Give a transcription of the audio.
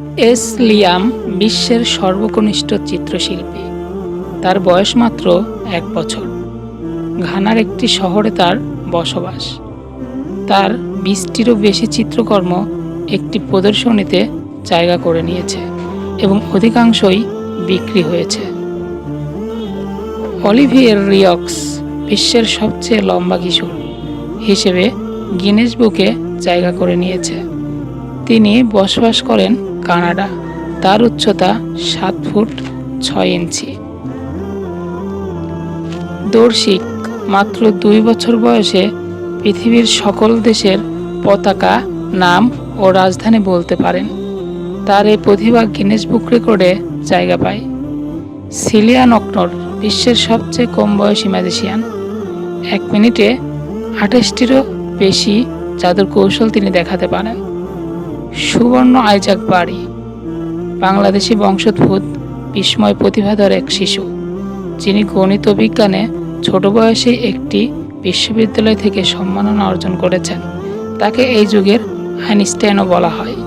S Liam বিশ্বের সর্বকনিষ্ঠ চিত্রশিল্পী। তার বয়স মাত্র এক বছর। ঘানার একটি শহরে তার বসবাস। তার বিশটিরও বেশি চিত্রকর্ম একটি প্রদর্শনীতে জায়গা করে নিয়েছে এবং অধিকাংশই বিক্রি হয়েছে। অলিভিয়ের রিয়ক্স বিশ্বের সবচেয়ে লম্বা কিশোর হিসেবে গিনেস বুকে জায়গা করে নিয়েছে। তিনি বসবাস করেন কানাডা। তার উচ্চতা সাত ফুট ছয় ইঞ্চি। দর্শিক, মাত্র দুই বছর বয়সে পৃথিবীর সকল দেশের পতাকা, নাম ও রাজধানী বলতে পারেন। তার এই প্রতিভা গিনেস বুক রেকর্ডে জায়গা পায়। সিলিয়ান নকনর, বিশ্বের সবচেয়ে কম বয়সী ম্যাজিশিয়ান। এক মিনিটে আঠাশটিরও বেশি জাদুর কৌশল তিনি দেখাতে পারেন। সুবর্ণ আইজাক বাড়ি বাংলাদেশি বংশোদ্ভূত বিস্ময় প্রতিভাধর এক শিশু, যিনি গণিত বিজ্ঞানে ছোট বয়সে একটি বিশ্ববিদ্যালয় থেকে সম্মাননা অর্জন করেছেন। তাকে এই যুগের আইনস্টাইনও বলা হয়।